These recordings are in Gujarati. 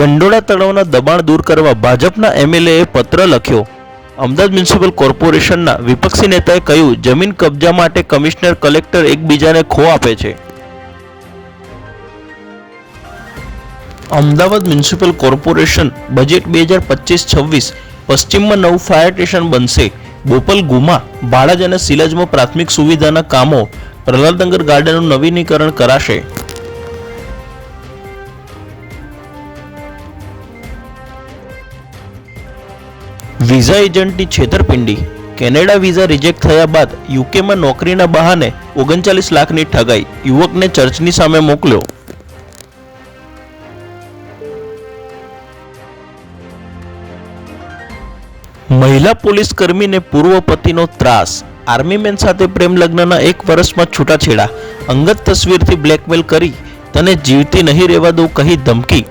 ચંડોળા તળાવના દબાણ દૂર કરવા ભાજપના એમએલએએ પત્ર લખ્યો. અમદાવાદ મ્યુનિસિપલ કોર્પોરેશનના વિપક્ષી નેતાએ કહ્યું, જમીન કબજા માટે કમિશનર કલેક્ટર એકબીજાને ખો આપે છે. અમદાવાદ મ્યુનિસિપલ કોર્પોરેશન બજેટ બે હજાર પચીસ છવ્વીસ પશ્ચિમમાં નવું ફાયર સ્ટેશન બનશે. બોપલ ગુમા, બાળાજ અને સિલજમાં પ્રાથમિક સુવિધાના કામો, પ્રહલાદનગર ગાર્ડનનું નવીનીકરણ કરાશે. વિઝા એજન્ટની છેતરપિંડી. કેનેડા વિઝા રિજેક્ટ થયા બાદ યુકેમાં નોકરીના બહાને ઓગણચાલીસ લાખની ઠગાઈ યુવકને ચર્ચની સામે મોકલ્યો. મહિલા પોલીસ કર્મીને પૂર્વ પતિનો ત્રાસ. આર્મી મેન સાથે પ્રેમ લગ્નના એક વર્ષમાં છૂટાછેડા. અંગત તસવીરથી બ્લેકમેલ કરી તને જીવતી નહીં રહેવા દઉં કહી ધમકી.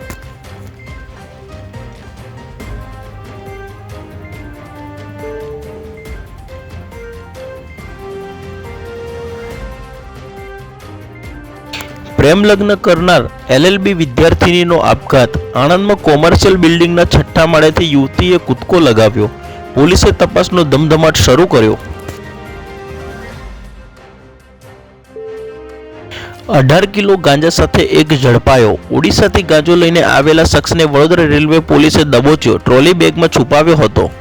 પ્રેમ લગ્ન કરનાર એલએલબી વિદ્યાર્થિનીનો આપઘાત. આણંદમાં કોમર્શિયલ બિલ્ડિંગના છઠ્ઠા માળેથી યુવતીએ કૂદકો લગાવ્યો. પોલીસે તપાસનો ધમધમાટ શરૂ કર્યો. અઢાર કિલો ગાંજા સાથે એક ઝડપાયો. ઓડિશાથી ગાંજો લઈને આવેલા શખ્સને વડોદરા રેલવે પોલીસે દબોચ્યો. ટ્રોલી બેગમાં છુપાવ્યો હતો.